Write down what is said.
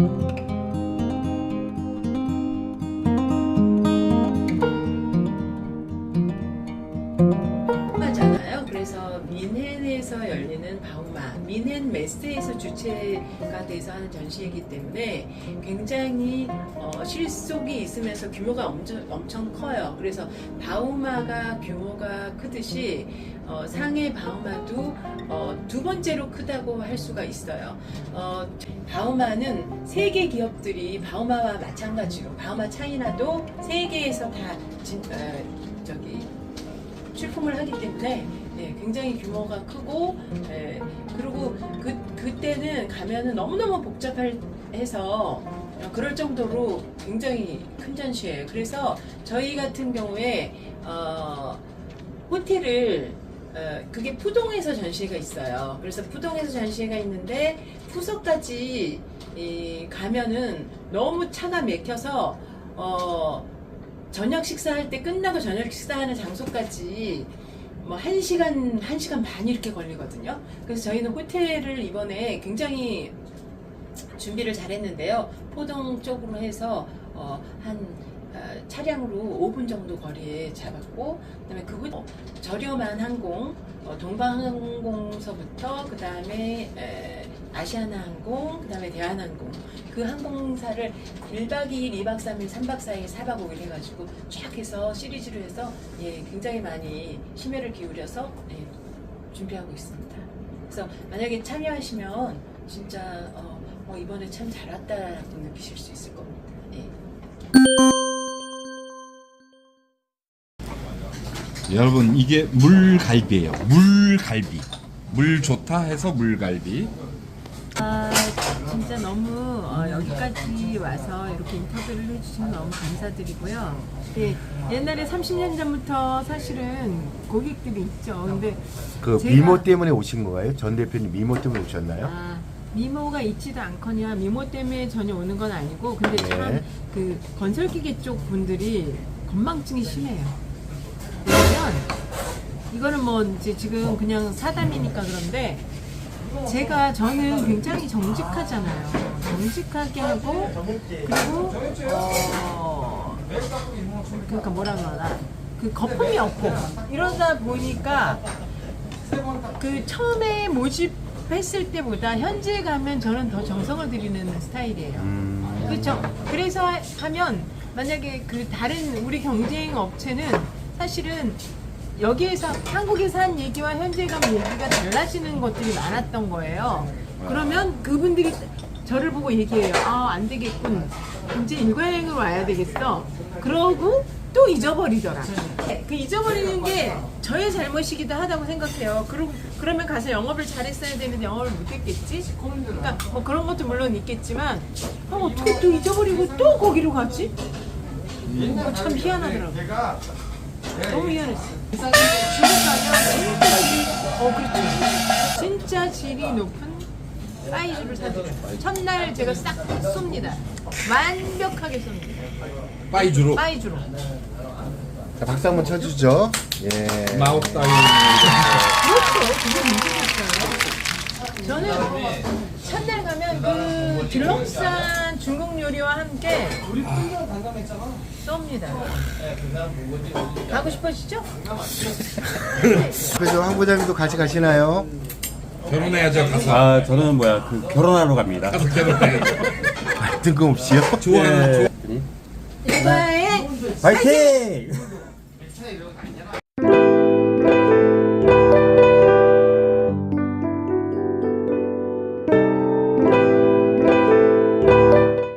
Thank you. 그래서 민헨에서 열리는 바우마, 민헨 메스에서 주체가 돼서 하는 전시이기 때문에 굉장히 어, 실속이 있으면서 규모가 엄청, 엄청 커요. 그래서 바우마가 규모가 크듯이 어, 상해 바우마도 어, 두 번째로 크다고 할 수가 있어요. 어, 바우마는 세계 기업들이 바우마와 마찬가지로 바우마 차이나도 세계에서 다 진, 어, 저기 출품을 하기 때문에 예, 굉장히 규모가 크고 예, 그리고 그 그때는 가면은 너무너무 복잡해서 그럴 정도로 굉장히 큰 전시예요. 그래서 저희 같은 경우에 어, 호텔을 어, 그게 푸동에서 전시회가 있어요. 그래서 푸동에서 전시회가 있는데 푸석까지 이, 가면은 너무 차가 막혀서 어, 저녁 식사할 때 끝나고 저녁 식사하는 장소까지 뭐 1시간, 1시간 반 이렇게 걸리거든요. 그래서 저희는 호텔을 이번에 굉장히 준비를 잘 했는데요. 포동 쪽으로 해서 어, 한 어, 차량으로 5분 정도 거리에 잡았고 그다음에 그 후- 어, 저렴한 항공 어, 동방항공서부터 그다음에 에, 아시아나항공 그다음에 대한항공 그 항공사를 1박 2일, 2박 3일, 3박 4일, 4박 5일 해가지고 쫙 해서 시리즈로 해서 예, 굉장히 많이 심혈을 기울여서 예, 준비하고 있습니다. 그래서 만약에 참여하시면 진짜 어, 어, 이번에 참 잘 왔다라고 느끼실 수 있을 겁니다. 예. 여러분 이게 물갈비예요. 물갈비. 물 좋다 해서 물갈비. 아, 진짜 너무 어, 여기까지 와서 이렇게 인터뷰를 해주시면 너무 감사드리고요. 예, 옛날에 30년 전부터 사실은 고객들이 있죠. 근데 그 제가- 미모 때문에 오신 거예요? 전 대표님 미모 때문에 오셨나요? 아, 미모가 있지도 않거냐 미모 때문에 전혀 오는 건 아니고 근데 네. 참 그 건설기계 쪽 분들이 건망증이 심해요. 왜냐면 이거는 뭐 이제 지금 그냥 사담이니까 그런데 제가 저는 굉장히 정직하잖아요. 정직하게 하고 그리고 어 그러니까 뭐라 그러나 그 거품이 없고 이러다 보니까 그 처음에 모집했을 때보다 현재 가면 저는 더 정성을 들이는 스타일이에요. 음, 그렇죠. 그래서 하- 하면 만약에 그 다른 우리 경쟁 업체는 사실은 여기에서 한국에서 한 얘기와 현재 가면 얘기가 달라지는 것들이 많았던 거예요. 그러면 그분들이 저를 보고 얘기해요. 아, 안 되겠군. 이제 일과여행으로 와야 되겠어. 그러고 또 잊어버리더라. 그 잊어버리는 게 저의 잘못이기도 하다고 생각해요. 그리고 그러면 가서 영업을 잘했어야 되는데 영업을 못했겠지. 그러니까 뭐 그런 것도 물론 있겠지만 아, 어떻게 또 잊어버리고 또 거기로 가지? 어, 참 희한하더라고. 너무 희한했어. 중국 가면 진짜 질, 어 그렇죠. 진짜 질이 높은 사이즈를 사드려요. 첫날 제가 싹 쏩니다. 완벽하게 쏩니다. 빠이주로. 사이즈로. 자, 박수 한번 쳐주죠. 예. 마법 따위. 그렇죠. 그게 문제겠어요. 저는 첫날 가면 그 들록산 중국 요리와 함께 쏩니다. 가고 싶으시죠? 그래서 황 부장님도 같이 가시나요? 결혼해야죠 가서. 아 저는 뭐야 그 결혼하러 갑니다. 가서 결혼해야죠. 아, 뜬금없이요? 좋아하는 예. 일과에 파이팅!